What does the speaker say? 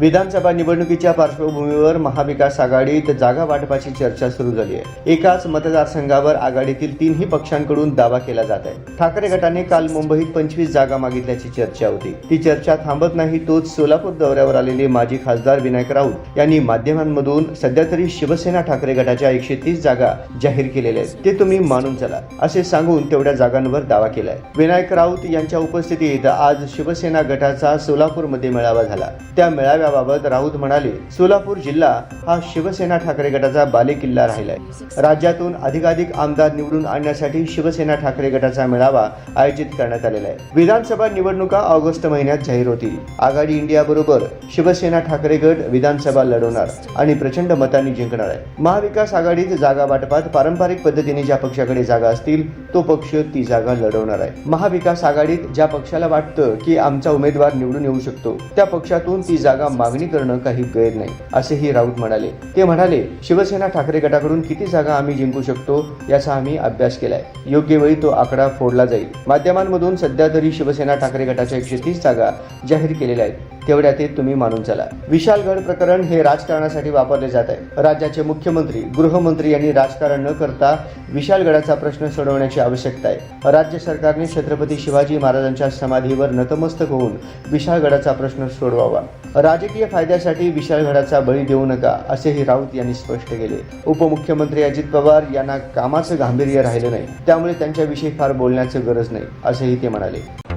विधानसभा निवडणुकीच्या पार्श्वभूमीवर महाविकास आघाडीत जागा वाटपाची चर्चा सुरू झाली आहे. एकाच मतदारसंघावर आघाडीतील तीनही पक्षांकडून दावा केला जात आहे. ठाकरे गटाने काल मुंबईत पंचवीस जागा मागितल्याची चर्चा होती. ती चर्चा थांबत नाही तोच सोलापूर दौऱ्यावर आलेले माजी खासदार विनायक राऊत यांनी माध्यमांमधून सध्या तरी शिवसेना ठाकरे गटाच्या एकशे तीस जागा जाहीर केलेल्या आहेत. ते तुम्ही मानून चला असे सांगून तेवढ्या जागांवर दावा केलाय. विनायक राऊत यांच्या उपस्थितीत आज शिवसेना गटाचा सोलापूरमध्ये मेळावा झाला. त्या मेळाव्या मेळाव्याबाबत राऊत म्हणाले सोलापूर जिल्हा हा शिवसेना ठाकरे गटाचा बालेकिल्ला राहिलाय. राज्यातून अधिकाधिक आमदार निवडून आणण्यासाठी शिवसेना ठाकरे गटाचा मेळावा आयोजित करण्यात आलेला आहे. विधानसभा निवडणुका ऑगस्ट महिन्यात जाहीर होतील. आघाडी इंडिया बरोबर शिवसेना ठाकरे गट विधानसभा लढवणार आणि प्रचंड मतांनी जिंकणार आहे. महाविकास आघाडीत जागा वाटपात पारंपरिक पद्धतीने ज्या पक्षाकडे जागा असतील तो पक्ष ती जागा लढवणार आहे. महाविकास आघाडीत ज्या पक्षाला वाटतं की आमचा उमेदवार निवडून येऊ शकतो त्या पक्षातून ती जागा मागणी करणं काही गैर नाही असेही राऊत म्हणाले. ते म्हणाले शिवसेना ठाकरे गटाकडून किती जागा आम्ही जिंकू शकतो याचा आम्ही अभ्यास केलाय. योग्य वेळी तो आकडा फोडला जाईल. माध्यमांमधून सध्या तरी शिवसेना ठाकरे गटाच्या एकशे तीस जागा जाहीर केलेल्या आहेत. तेवढ्या ते तुम्ही मानून चला. विशालगड प्रकरण हे राजकारणासाठी वापरले जात आहे. राज्याचे मुख्यमंत्री गृहमंत्री यांनी राजकारण न करता विशालगडाचा प्रश्न सोडवण्याची आवश्यकता आहे. राज्य सरकारने छत्रपती शिवाजी महाराजांच्या समाधीवर नतमस्तक होऊन विशालगडाचा प्रश्न सोडवावा. राजकीय फायद्यासाठी विशालगडाचा बळी देऊ नका असेही राऊत यांनी स्पष्ट केले. उपमुख्यमंत्री अजित पवार यांना कामाचं गांभीर्य राहिलं नाही. त्यामुळे त्यांच्याविषयी फार बोलण्याचं गरज नाही असेही ते म्हणाले.